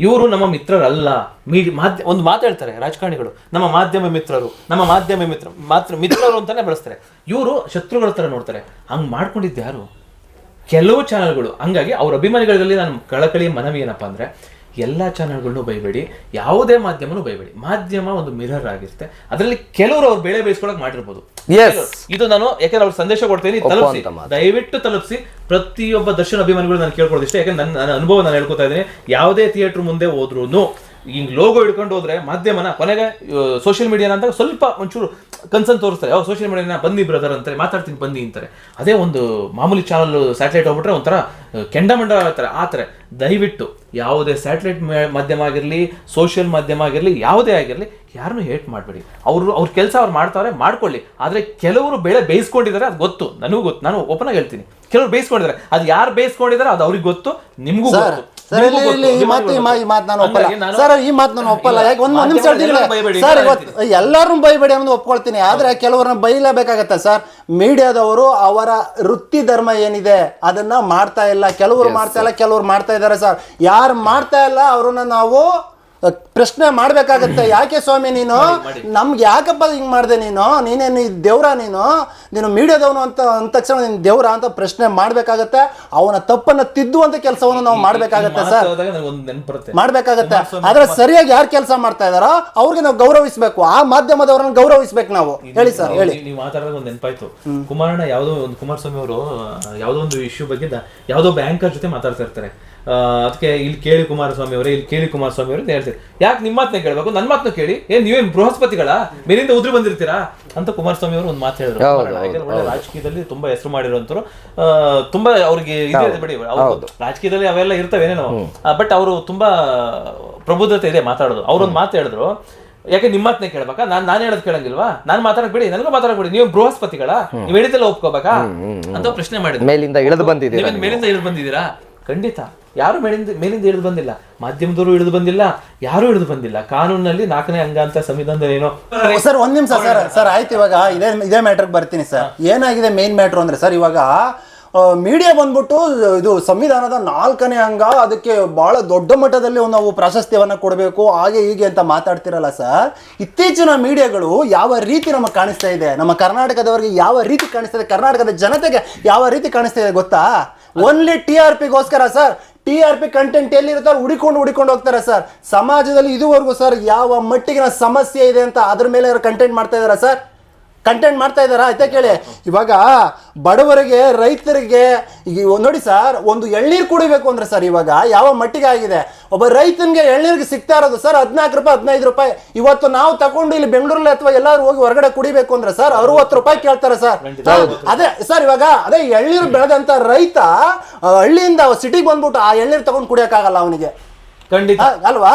ಇವರು ನಮ್ಮ ಮಿತ್ರರಲ್ಲ. ಮೀಡಿ ಮಾಧ್ಯ ಒಂದು ಮಾತಾಡ್ತಾರೆ ರಾಜಕಾರಣಿಗಳು, ನಮ್ಮ ಮಾಧ್ಯಮ ಮಿತ್ರರು, ನಮ್ಮ ಮಾಧ್ಯಮ ಮಿತ್ರ ಮಾತ್ರ ಮಿತ್ರರು ಅಂತಾನೆ ಬಳಸ್ತಾರೆ. ಇವರು ಶತ್ರುಗಳ ಥರ ನೋಡ್ತಾರೆ. ಹಂಗೆ ಮಾಡ್ಕೊಂಡಿದ್ದು ಯಾರು? ಕೆಲವು ಚಾನಲ್ಗಳು ಹಂಗಾಗಿ ಅವ್ರ ಅಭಿಮಾನಿಗಳಲ್ಲಿ ನಾನು ಕಳಕಳಿ ಮನವಿ ಏನಪ್ಪ ಅಂದ್ರೆ ಎಲ್ಲಾ ಚಾನಲ್ಗಳನ್ನೂ ಬೈಬೇಡಿ ಯಾವುದೇ ಮಾಧ್ಯಮನೂ ಬೈಬೇಡಿ. ಮಾಧ್ಯಮ ಒಂದು ಮಿರರ್ ಆಗಿರುತ್ತೆ. ಅದರಲ್ಲಿ ಕೆಲವರು ಅವ್ರು ಬೆಳೆ ಬೇಯಿಸ್ಕೊಳಕ್ ಮಾಡಿರ್ಬೋದು. ಇದು ನಾನು ಯಾಕಂದ್ರೆ ಅವ್ರ ಸಂದೇಶ ಕೊಡ್ತೀನಿ ತಲುಪಿಸಿ. ದಯವಿಟ್ಟು ತಲುಪಿಸಿ. ಪ್ರತಿಯೊಬ್ಬ ದರ್ಶನ ಅಭಿಮಾನಿಗಳು ನಾನು ಕೇಳ್ಕೊಳ್ಳೋದು ಇಷ್ಟ ಯಾಕಂದ್ರೆ ನನ್ನ ನನ್ನ ಅನುಭವ ನಾನು ಹೇಳ್ಕೊತಾ ಇದ್ದೀನಿ. ಯಾವುದೇ ಥಿಯೇಟರ್ ಮುಂದೆ ಹೋದ್ರೂ ಹಿಂಗ್ ಲೋಗೋ ಹಿಡ್ಕೊಂಡು ಹೋದ್ರೆ ಮಾಧ್ಯಮನ ಕೊನೆಗೆ ಸೋಷಿಯಲ್ ಮೀಡಿಯಾನ ಅಂತ ಸ್ವಲ್ಪ ಒಂಚೂರು ಕನ್ಸರ್ನ್ ತೋರಿಸ್ತಾರೆ. ಯಾವ ಸೋಷಿಯಲ್ ಮೀಡಿಯಾನ ಬನ್ನಿ ಬ್ರದರ್ ಅಂತಾರೆ ಮಾತಾಡ್ತೀನಿ ಬನ್ನಿ ಅಂತಾರೆ. ಅದೇ ಒಂದು ಮಾಮೂಲಿ ಚಾನಲ್ ಸ್ಯಾಟಲೈಟ್ ಹೋಗ್ಬಿಟ್ರೆ ಒಂಥರ ಕೆಂಡ ಕೆಂಡಮಂಡ ಆಗ್ತಾರೆ ಆ ಥರ ದಯವಿಟ್ಟು ಯಾವುದೇ ಸ್ಯಾಟಲೈಟ್ ಮಾಧ್ಯಮ ಆಗಿರಲಿ ಸೋಷಿಯಲ್ ಮಾಧ್ಯಮ ಆಗಿರಲಿ ಯಾವುದೇ ಆಗಿರಲಿ ಯಾರನ್ನೂ ಹೇಟ್ ಮಾಡಬೇಡಿ. ಅವರು ಅವ್ರ ಕೆಲಸ ಅವ್ರು ಮಾಡ್ತಾರೆ ಮಾಡ್ಕೊಳ್ಳಿ. ಆದರೆ ಕೆಲವರು ಬೆಳೆ ಬೇಯಿಸ್ಕೊಂಡಿದ್ದಾರೆ ಅದು ಗೊತ್ತು. ನನಗೂ ಗೊತ್ತು. ನಾನು ಓಪನ್ ಆಗಿ ಹೇಳ್ತೀನಿ. ಕೆಲವರು ಬೇಯಿಸ್ಕೊಂಡಿದ್ದಾರೆ. ಅದು ಯಾರು ಬೇಯಿಸ್ಕೊಂಡಿದ್ದಾರೆ ಅದು ಅವ್ರಿಗೆ ಗೊತ್ತು ನಿಮಗೂ ಗೊತ್ತು. ಸರ್ ಇಲ್ಲಿ ಇಲ್ಲಿ ಈ. ಮಾತು ಈ ಮಾ- ಈ ಮಾತು ನಾನು ಒಪ್ಪಲ್ಲ. ಸರ್ ಈ ಮಾತು ನಾನು ಒಪ್ಪಲ್ಲ. ಯಾಕೆ ಒಂದು ನಿಮಿಷ ಹೇಳ್ತೀನಿ ಸರ್ ಇವತ್ತು ಎಲ್ಲರನ್ನೂ ಬೈಬೇಡಿ ಅನ್ನೋದು ಒಪ್ಕೊಳ್ತೀನಿ. ಆದ್ರೆ ಕೆಲವರನ್ನ ಬೈಲೇಬೇಕಾಗತ್ತೆ ಸರ್. ಮೀಡಿಯಾದವರು ಅವರ ವೃತ್ತಿ ಧರ್ಮ ಏನಿದೆ ಅದನ್ನ ಮಾಡ್ತಾ ಇಲ್ಲ. ಕೆಲವರು ಮಾಡ್ತಾ ಇಲ್ಲ ಕೆಲವರು ಮಾಡ್ತಾ ಇದ್ದಾರೆ ಸರ್. ಯಾರು ಮಾಡ್ತಾ ಇಲ್ಲ ಅವ್ರನ್ನ ನಾವು ಪ್ರಶ್ನೆ ಮಾಡ್ಬೇಕಾಗತ್ತೆ. ಯಾಕೆ ಸ್ವಾಮಿ ನೀನು? ನಮ್ಗೆ ಯಾಕಪ್ಪ ಹಿಂಗ್ ಮಾಡಿದೆ ನೀನು? ನೀನೇನು ದೇವ್ರ ನೀನು? ನೀನು ಮೀಡಿಯಾದವನು ಅಂತ ಅಂದ ತಕ್ಷಣ ನೀನು ದೇವ್ರ ಅಂತ ಪ್ರಶ್ನೆ ಮಾಡ್ಬೇಕಾಗತ್ತೆ. ಅವನ ತಪ್ಪನ್ನ ತಿದ್ದುವಂತ ಕೆಲಸವನ್ನು ನಾವು ಮಾಡ್ಬೇಕಾಗತ್ತೆ ಸರ್. ಮಾಡ್ಬೇಕಾಗತ್ತೆ. ಆದ್ರೆ ಸರಿಯಾಗಿ ಯಾರು ಕೆಲಸ ಮಾಡ್ತಾ ಇದಾರೋ ಅವ್ರಿಗೆ ನಾವು ಗೌರವಿಸ್ಬೇಕು. ಆ ಮಾಧ್ಯಮದವ್ರನ್ನ ಗೌರವಿಸ್ಬೇಕು ನಾವು. ಹೇಳಿ ಸರ್ ಹೇಳಿ. ನೀವು- ಮಾತಾಡೋದು ಒಂದು ನೆನಪಾಯ್ತು. ಕುಮಾರಣ್ಣ ಯಾವುದೋ ಒಂದು ಕುಮಾರಸ್ವಾಮಿ ಅವರು ಯಾವುದೋ ಒಂದು ಇಶ್ಯೂ ಬಗ್ಗೆ ಯಾವುದೋ ಬ್ಯಾಂಕರ್ ಜೊತೆ ಮಾತಾಡ್ತಾ ಇರ್ತಾರೆ. ಅದಕ್ಕೆ ಇಲ್ಲಿ ಕೇಳಿ ಕುಮಾರಸ್ವಾಮಿ ಅವರೇ ಇಲ್ಲಿ ಕೇಳಿ ಕುಮಾರಸ್ವಾಮಿ ಅವರೇ ಅಂತ ಹೇಳ್ತೀರಿ. ಯಾಕೆ ನಿಮ್ಮ ಮಾತನ್ನ ಕೇಳಬೇಕು? ನನ್ನ ಮಾತನ್ನ ಕೇಳಿ. ಏನ್ ನೀವೇನು ಬೃಹಸ್ಪತಿಗಳ? ಮೇಲಿಂದ ಉದ್ರಿ ಬಂದಿರ್ತೀರಾ? ಅಂತ ಕುಮಾರಸ್ವಾಮಿ ಅವರು ಒಂದು ಮಾತು ಹೇಳಿದ್ರು. ಒಳ್ಳೆ ರಾಜಕೀಯದಲ್ಲಿ ತುಂಬಾ ಹೆಸರು ಮಾಡಿರುವಂತರು ತುಂಬಾ ಅವ್ರಿಗೆ ಇದೆ ಬಿಡಿ. ರಾಜಕೀಯದಲ್ಲಿ ಅವೆಲ್ಲ ಇರ್ತವೆ ಏನೇನೋ. ಬಟ್ ಅವರು ತುಂಬಾ ಪ್ರಬುದ್ಧತೆ ಇದೆ ಮಾತಾಡೋದು. ಅವ್ರೊಂದು ಮಾತು ಹೇಳಿದ್ರು. ಯಾಕೆ ನಿಮ್ಮ ಮಾತನ್ನೇ ಕೇಳಬೇಕಾ? ನಾನು ನಾನು ಹೇಳೋದು ಕೇಳಂಗಿಲ್ವಾ? ನಾನು ಮಾತಾಡಕ್ ಬಿಡಿ. ನನಗೂ ಮಾತಾಡಕ್ ಬಿಡಿ. ನೀವು ಬೃಹಸ್ಪತಿಗಳ? ನೀವು ಹೇಳಿದ್ದೆಲ್ಲ ಒಪ್ಕೋಬೇಕಾ? ಅಂತ ಪ್ರಶ್ನೆ ಮಾಡಿದ್ರು. ಮೇಲಿಂದ ಇಳಿದು ಬಂದಿದ್ದೀರಾ ಮೇಲಿಂದ ಇಳಿದು ಬಂದಿದ್ದೀರಾ? ಖಂಡಿತ. ಯಾರು ಮೇಲಿಂದ ಮೇಲಿಂದ ಇಳಿದು ಬಂದಿಲ್ಲ? ಮಾಧ್ಯಮದವರು ಇಳಿದು ಬಂದಿಲ್ಲ ಯಾರು ಇಳಿದು ಬಂದಿಲ್ಲ. ಕಾನೂನಲ್ಲಿ ನಾಲ್ಕನೇ ಅಂಗ ಅಂತ ಸಂವಿಧಾನದಲ್ಲಿ ಏನೋ ಸರ್ ಒಂದ್ ನಿಮಿಷ ಸರ್ ಸರ್ ಆಯ್ತು ಇವಾಗ ಇದೇ ಇದೇ ಮ್ಯಾಟ್ರಿಗೆ ಬರ್ತೀನಿ ಸರ್. ಏನಾಗಿದೆ ಮೇನ್ ಮ್ಯಾಟ್ರ್ ಅಂದ್ರೆ ಸರ್ ಇವಾಗ ಮೀಡಿಯಾ ಬಂದ್ಬಿಟ್ಟು ಇದು ಸಂವಿಧಾನದ ನಾಲ್ಕನೇ ಅಂಗ ಅದಕ್ಕೆ ಬಹಳ ದೊಡ್ಡ ಮಟ್ಟದಲ್ಲಿ ನಾವು ಪ್ರಾಶಸ್ತ್ಯವನ್ನ ಕೊಡಬೇಕು ಹಾಗೆ ಹೀಗೆ ಅಂತ ಮಾತಾಡ್ತಿರಲ್ಲ ಸರ್. ಇತ್ತೀಚಿನ ಮೀಡಿಯಾಗಳು ಯಾವ ರೀತಿ ನಮಗೆ ಕಾಣಿಸ್ತಾ ಇದೆ? ನಮ್ಮ ಕರ್ನಾಟಕದವರಿಗೆ ಯಾವ ರೀತಿ ಕಾಣಿಸ್ತಾ ಇದೆ? ಕರ್ನಾಟಕದ ಜನತೆಗೆ ಯಾವ ರೀತಿ ಕಾಣಿಸ್ತಾ ಇದೆ ಗೊತ್ತಾ? Only T R ಪಿಗೋಸ್ಕರ sir T R P content ಎಲ್ಲಿರುತ್ತೋ ಹುಡಿಕೊಂಡು ಹುಡಿಕೊಂಡು ಹೋಗ್ತಾರೆ ಸರ್. ಸಮಾಜದಲ್ಲಿ ಇದುವರೆಗೂ ಸರ್ ಯಾವ ಮಟ್ಟಿಗಿನ ಸಮಸ್ಯೆ ಇದೆ ಅಂತ ಅದ್ರ ಮೇಲೆ ಕಂಟೆಂಟ್ ಮಾಡ್ತಾ ಇದ್ದಾರೆ ಸರ್? ಕಂಟೆಂಟ್ ಮಾಡ್ತಾ ಇದ್ದಾರಾ? ಆಯ್ತಾ ಕೇಳಿ. ಇವಾಗ ಬಡವರಿಗೆ ರೈತರಿಗೆ ಈಗ ನೋಡಿ ಸರ್ ಒಂದು ಎಳ್ನೀರು ಕುಡಿಬೇಕು ಅಂದ್ರೆ ಸರ್ ಇವಾಗ ಯಾವ ಮಟ್ಟಿಗೆ ಆಗಿದೆ? ಒಬ್ಬ ರೈತನಿಗೆ ಎಳ್ನೀರಿಗೆ ಸಿಗ್ತಾ ಇರೋದು ಸರ್ ಹದಿನಾಲ್ಕು ರೂಪಾಯಿ ಹದಿನೈದು ರೂಪಾಯಿ. ಇವತ್ತು ನಾವು ತಗೊಂಡು ಇಲ್ಲಿ ಬೆಂಗಳೂರಲ್ಲಿ ಅಥವಾ ಎಲ್ಲಾರು ಹೋಗಿ ಹೊರಗಡೆ ಕುಡಿಬೇಕು ಅಂದ್ರೆ ಸರ್ ಅರವತ್ತು ರೂಪಾಯಿ ಕೇಳ್ತಾರೆ ಸರ್. ಅದೇ ಸರ್ ಇವಾಗ ಅದೇ ಎಳ್ನೀರು ಬೆಳೆದಂತ ರೈತ ಹಳ್ಳಿಯಿಂದ ಸಿಟಿಗೆ ಬಂದ್ಬಿಟ್ಟು ಆ ಎಳ್ನೀರು ತಗೊಂಡು ಕುಡಿಯೋಕ್ಕಾಗಲ್ಲ ಅವನಿಗೆ. ಖಂಡಿತ. ಆ, ಅಲ್ವಾ.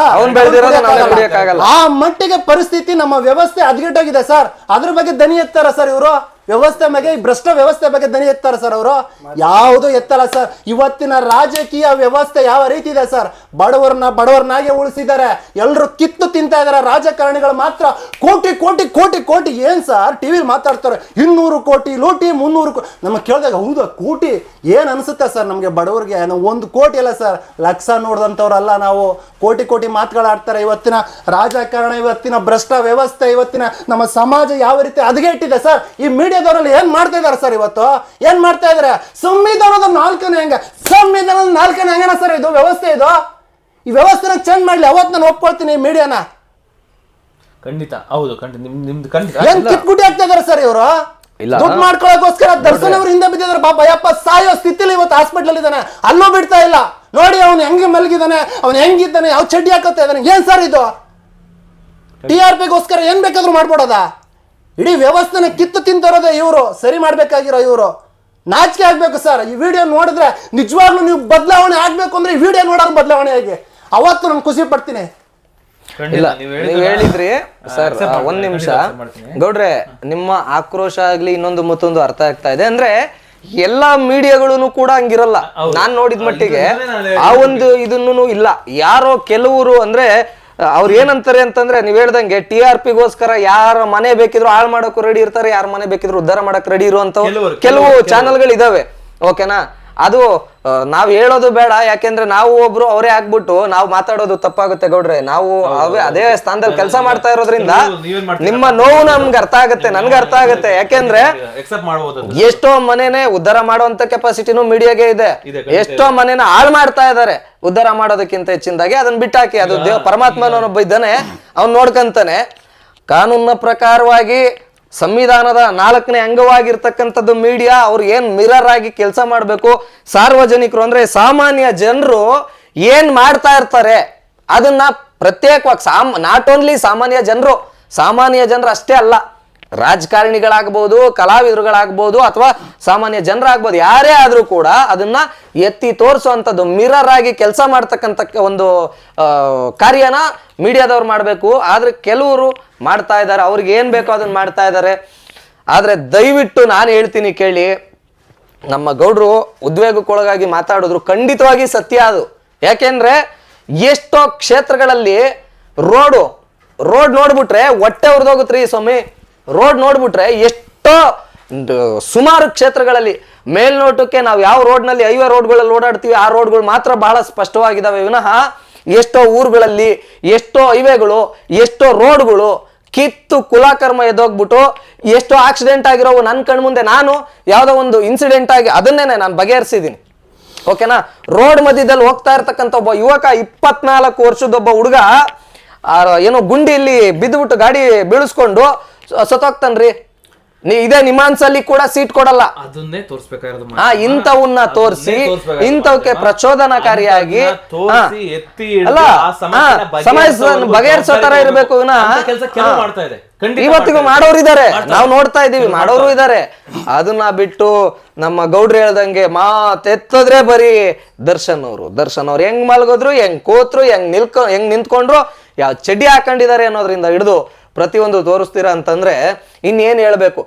ಆ ಮಟ್ಟಿಗೆ ಪರಿಸ್ಥಿತಿ ನಮ್ಮ ವ್ಯವಸ್ಥೆ ಹದಗೆಟ್ಟೋಗಿದೆ ಸರ್. ಅದ್ರ ಬಗ್ಗೆ ದನಿ ಎತ್ತಾರ ಸರ್ ಇವರು? ವ್ಯವಸ್ಥೆ ಬಗ್ಗೆ, ಈ ಭ್ರಷ್ಟ ವ್ಯವಸ್ಥೆ ಬಗ್ಗೆ ದನಿ ಎತ್ತಾರೆ ಸರ್ ಅವರು. ಯಾವುದು ಎತ್ತಲ್ಲ ಸರ್. ಇವತ್ತಿನ ರಾಜಕೀಯ ವ್ಯವಸ್ಥೆ ಯಾವ ರೀತಿ ಇದೆ ಸರ್? ಬಡವರನ್ನ ಬಡವರನ್ನಾಗೆ ಉಳಿಸಿದ್ದಾರೆ. ಎಲ್ಲರೂ ಕಿತ್ತು ತಿಂತಾ ಇದಾರೆ ರಾಜಕಾರಣಿಗಳು ಮಾತ್ರ ಕೋಟಿ ಕೋಟಿ ಕೋಟಿ ಕೋಟಿ. ಏನ್ ಸರ್? ಟಿವಿಲಿ ಮಾತಾಡ್ತಾರೆ. ಇನ್ನೂರು ಕೋಟಿ ಲೋಟಿ, ಮುನ್ನೂರು ಕೋ, ನಮಗೆ ಕೇಳಿದಾಗ, ಹೌದಾ ಕೋಟಿ ಏನ್ ಅನ್ಸುತ್ತೆ ಸರ್ ನಮಗೆ ಬಡವರಿಗೆ? ಒಂದು ಕೋಟಿ ಅಲ್ಲ ಸರ್. ಲಕ್ಷ ನೋಡಿದಂಥವ್ರಲ್ಲ ನಾವು. ಕೋಟಿ ಕೋಟಿ ಮಾತುಗಳಾಡ್ತಾರೆ. ಇವತ್ತಿನ ರಾಜಕಾರಣ, ಇವತ್ತಿನ ಭ್ರಷ್ಟ ವ್ಯವಸ್ಥೆ, ಇವತ್ತಿನ ನಮ್ಮ ಸಮಾಜ ಯಾವ ರೀತಿ ಹದಗೆಟ್ಟಿದೆ ಸರ್? ಈ ಮೀಡಿಯಾದವರಲ್ಲಿ ಏನ್ ಮಾಡ್ತಾ ಇದಾರೆ ಸರ್ ಇವತ್ತು? ಏನ್ ಮಾಡ್ತಾ ಇದಾರೆ? ಸಂವಿಧಾನದ ನಾಲ್ಕನೇ ಅಂಗ ಸಂವಿಧಾನದ ನಾಲ್ಕನೇ ಅಂಗನ ಸರ್ ಇದು ವ್ಯವಸ್ಥೆ ಇದು? ಈ ವ್ಯವಸ್ಥೆನ ಚೇಂಜ್ ಮಾಡ್ಲಿ ಅವತ್ತು ನಾನು ಒಪ್ಕೊಳ್ತೀನಿ ಮೀಡಿಯಾನ. ಖಂಡಿತ ಹೌದು ಖಂಡಿತ ನಿಮ್ ನಿಮ್ದು ಖಂಡಿತ ಏನ್. ಆಗ್ತಾ ಇದಾರೆ ಸರ್ ಇವರು? ಇಲ್ಲ. ದುಡ್ಡು ಮಾಡ್ಕೊಳ್ಳೋಕೋಸ್ಕರ ದರ್ಶನ್ ಅವ್ರ ಹಿಂದೆ ಬಿದ್ದಿದ್ದಾರೆ ಪಾಪ ಸಾಯೋ ಸ್ಥಿತಿಲಿ ಇವತ್ತು ಹಾಸ್ಪಿಟಲ್ ಇದ್ದಾನೆ. ಅಲ್ಲೂ ಬಿಡ್ತಾ ಇಲ್ಲ. ನೋಡಿ ಅವನು ಹೆಂಗೆ ಮಲಗಿದ್ದಾನೆ ಅವನು ಹೆಂಗಿದ್ದಾನೆ ಯಾವ ಚಡ್ಡಿ ಹಾಕತ್ತಾ ಇದ್ದಾನೆ ಏನ್ ಸರ್ ಇದು? ಟಿ ಆರ್ ಪಿಗೋಸ್ಕರ ಏನ್ ಬೇಕಾದ್ರೂ ಮಾಡ್ಬೋದಾ? ಇಡೀ ವ್ಯವಸ್ಥೆನ ಕಿತ್ತು ತಿಂತಿರೋದೇ ಇವರು ಸರಿ ಮಾಡ್ಬೇಕಾಗಿರೋ ಇವರು. ನಾಚಿಕೆ ಆಗ್ಬೇಕು ಸರ್. ಈ ವಿಡಿಯೋ ನೋಡಿದ್ರೆ ನಿಜವಾಗ್ಲೂ ನೀವು ಬದಲಾವಣೆ ಆಗ್ಬೇಕು ಅಂದ್ರೆ ಈ ವಿಡಿಯೋ ನೋಡೋದು ಬದಲಾವಣೆ ಆಗಿ ಅವತ್ತು ನಾನು ಖುಷಿ ಪಡ್ತೀನಿ. ಖಂಡಿತ ಇಲ್ಲ ನೀವು ಹೇಳಿದ್ರಿ ಸರ್ ಒಂದ್ ನಿಮಿಷ. ಗೌಡ್ರೆ ನಿಮ್ಮ ಆಕ್ರೋಶ ಆಗ್ಲಿ ಇನ್ನೊಂದು ಮತ್ತೊಂದು ಅರ್ಥ ಆಗ್ತಾ ಇದೆ. ಅಂದ್ರೆ ಎಲ್ಲಾ ಮೀಡಿಯಾಗಳು ಕೂಡ ಹಂಗಿರಲ್ಲ. ನಾನ್ ನೋಡಿದ ಮಟ್ಟಿಗೆ ಆ ಒಂದು ಇದನ್ನು ಇಲ್ಲ. ಯಾರೋ ಕೆಲವರು ಅಂದ್ರೆ ಅವ್ರು ಏನಂತಾರೆ ಅಂತಂದ್ರೆ ನೀವ್ ಹೇಳ್ದಂಗೆ ಟಿ ಆರ್ ಪಿಗೋಸ್ಕರ ಯಾರ ಮನೆ ಬೇಕಿದ್ರು ಹಾಳು ಮಾಡಕ್ಕೂ ರೆಡಿ ಇರ್ತಾರೆ ಯಾರ ಮನೆ ಬೇಕಿದ್ರು ಉದ್ಧಾರ ಮಾಡಕ್ ರೆಡಿ ಇರುವಂತ ಕೆಲವು ಚಾನೆಲ್ಗಳು ಇದಾವೆ ಓಕೆನಾ ಅದು ನಾವು ಹೇಳೋದು ಬೇಡ ಯಾಕೆಂದ್ರೆ ನಾವು ಒಬ್ರು ಅವರೇ ಆಗ್ಬಿಟ್ಟು ನಾವು ಮಾತಾಡೋದು ತಪ್ಪಾಗುತ್ತೆ ಗೌಡ್ರೆ. ನಾವು ಅವೇ ಅದೇ ಸ್ಥಾನದಲ್ಲಿ ಕೆಲಸ ಮಾಡ್ತಾ ಇರೋದ್ರಿಂದ? ನಿಮ್ಮ ನೋವು ನಮ್ಗೆ ಅರ್ಥ ಆಗುತ್ತೆ ನನ್ಗೆ ಅರ್ಥ ಆಗುತ್ತೆ. ಯಾಕೆಂದ್ರೆ. ಎಷ್ಟೋ ಮನೆನೇ ಉದ್ಧಾರ ಮಾಡುವಂತ ಕೆಪಾಸಿಟಿನೂ ಮೀಡಿಯಾಗೆ ಇದೆ. ಎಷ್ಟೋ ಮನೆನ ಹಾಳು ಮಾಡ್ತಾ ಇದ್ದಾರೆ ಉದ್ಧಾರ ಮಾಡೋದಕ್ಕಿಂತ ಹೆಚ್ಚಿನದಾಗಿ ಅದನ್ನ ಬಿಟ್ಟಾಕಿ. ಅದು ದೇವ್ ಪರಮಾತ್ಮನೊಬ್ಬ ಇದ್ದಾನೆ ಅವ್ನು ನೋಡ್ಕಂತಾನೆ. ಕಾನೂನಿನ ಪ್ರಕಾರವಾಗಿ ಸಂವಿಧಾನದ ನಾಲ್ಕನೇ ಅಂಗವಾಗಿರ್ತಕ್ಕಂಥದ್ದು ಮೀಡಿಯಾ ಅವ್ರು ಏನು ಮಿರರ್ ಆಗಿ ಕೆಲಸ ಮಾಡಬೇಕು? ಸಾರ್ವಜನಿಕರು ಅಂದ್ರೆ ಸಾಮಾನ್ಯ ಜನರು ಏನು ಮಾಡ್ತಾ ಇರ್ತಾರೆ? ಅದನ್ನ ಪ್ರತ್ಯೇಕವಾಗಿ ಸಾಮ್ ನಾಟ್ ಓನ್ಲಿ ಸಾಮಾನ್ಯ ಜನರು ಸಾಮಾನ್ಯ ಜನರು ಅಷ್ಟೇ ಅಲ್ಲ. ರಾಜಕಾರಣಿಗಳಾಗ್ಬೋದು, ಕಲಾವಿದರುಗಳಾಗ್ಬೋದು ಅಥವಾ ಸಾಮಾನ್ಯ ಜನರಾಗ್ಬೋದು, ಯಾರೇ ಆದರೂ ಕೂಡ ಅದನ್ನ ಎತ್ತಿ ತೋರಿಸುವಂಥದ್ದು ಮಿರರ್ ಆಗಿ ಕೆಲಸ ಮಾಡ್ತಕ್ಕಂಥ ಒಂದು ಕಾರ್ಯನ ಮೀಡಿಯಾದವ್ರು ಮಾಡಬೇಕು. ಆದರೆ ಕೆಲವರು ಮಾಡ್ತಾ ಇದ್ದಾರೆ, ಅವ್ರಿಗೆ ಏನು ಬೇಕೋ ಅದನ್ನ ಮಾಡ್ತಾ ಇದ್ದಾರೆ. ಆದ್ರೆ ದಯವಿಟ್ಟು ನಾನು ಹೇಳ್ತೀನಿ ಕೇಳಿ, ನಮ್ಮ ಗೌಡರು ಉದ್ವೇಗಕ್ಕೊಳಗಾಗಿ ಮಾತಾಡಿದ್ರು, ಖಂಡಿತವಾಗಿ ಸತ್ಯ ಅದು. ಯಾಕೆಂದ್ರೆ ಎಷ್ಟೋ ಕ್ಷೇತ್ರಗಳಲ್ಲಿ ರೋಡು, ರೋಡ್ ನೋಡ್ಬಿಟ್ರೆ ಹೊಟ್ಟೆ ಉರಿದೋಗುತ್ರಿ ಸ್ವಾಮಿ. ರೋಡ್ ನೋಡ್ಬಿಟ್ರೆ ಎಷ್ಟೋ ಸುಮಾರು ಕ್ಷೇತ್ರಗಳಲ್ಲಿ ಮೇಲ್ನೋಟಕ್ಕೆ ನಾವು ಯಾವ ರೋಡ್ನಲ್ಲಿ ಹೈವೇ ರೋಡ್ಗಳಲ್ಲಿ ಓಡಾಡ್ತೀವಿ, ಆ ರೋಡ್ಗಳು ಮಾತ್ರ ಬಹಳ ಸ್ಪಷ್ಟವಾಗಿದ್ದಾವೆ ವಿನಃ ಎಷ್ಟೋ ಊರುಗಳಲ್ಲಿ ಎಷ್ಟೋ ಹೈವೇಗಳು, ಎಷ್ಟೋ ರೋಡ್ಗಳು ಕಿತ್ತು ಕುಲಾಕರ್ಮ ಎದ್ದೋಗ್ಬಿಟ್ಟು ಎಷ್ಟೋ ಆಕ್ಸಿಡೆಂಟ್ ಆಗಿರೋವು ನನ್ನ ಕಣ್ಮುಂದೆ ನಾನು ಯಾವುದೋ ಒಂದು ಇನ್ಸಿಡೆಂಟ್ ಆಗಿ ಅದನ್ನೇನೆ ನಾನು ಬಗೆಹರಿಸಿದ್ದೀನಿ. ಓಕೆನಾ? ರೋಡ್ ಮಧ್ಯದಲ್ಲಿ ಹೋಗ್ತಾ ಇರ್ತಕ್ಕಂಥ ಒಬ್ಬ ಯುವಕ ಇಪ್ಪತ್ನಾಲ್ಕು ವರ್ಷದೊಬ್ಬ ಹುಡುಗ ಏನೋ ಗುಂಡಿಯಲ್ಲಿ ಬಿದ್ದುಬಿಟ್ಟು ಗಾಡಿ ಬೀಳಿಸ್ಕೊಂಡು ಸ- ಸತ್ತೋಗ್ತಾನ್ರಿ ನೀ ಇದೇ ನಿಮಾನ್ಸಲ್ಲಿ ಕೂಡ ಸೀಟ್ ಕೊಡಲ್ಲ. ಅದನ್ನೇ ತೋರಿಸ್ಬೇಕಾಗಿರೋದು ಆ ಇಂಥವನ್ನ ತೋರಿಸಿ ಇಂಥವಕ್ಕೆ ಪ್ರಚೋದನಕಾರಿಯಾಗಿ ಎತ್ತಿ ಅಲ್ಲ ಸಮಸ್ಯೆ ಬಗೆಹರಿಸೋ ತರ ಇರಬೇಕು ಮಾಡ್ತಾ ಇದೆ. ಇವತ್ತಿಗೂ ಮಾಡ್ತಾ ಮಾಡೋರು ಇದಾರೆ. ಮಾಡ್ತಾರೆ. ನಾವು ನೋಡ್ತಾ ಇದೀವಿ ಮಾಡೋರು ಇದಾರೆ. ಅದನ್ನ ಬಿಟ್ಟು ನಮ್ಮ ಗೌಡ್ರು ಹೇಳ್ದಂಗೆ ಮಾತೆತ್ತದ್ರೆ ಬರೀ ದರ್ಶನ್ ಅವರು. ದರ್ಶನ್ ಅವ್ರು ಹೆಂಗ್ ಮಲ್ಗೋದ್ರು ಹೆಂಗ್ ಕೂತ್ರು ಹೆಂಗ್ ನಿಲ್ಕೊ ಹೆಂಗ್ ನಿಂತ್ಕೊಂಡ್ರು ಯಾವ ಚಡ್ಡಿ ಹಾಕೊಂಡಿದ್ದಾರೆ ಅನ್ನೋದ್ರಿಂದ ಹಿಡಿದು ಪ್ರತಿಯೊಂದು ತೋರಿಸ್ತೀರಾ ಅಂತಂದ್ರೆ ಇನ್ನೇನು ಹೇಳ್ಬೇಕು?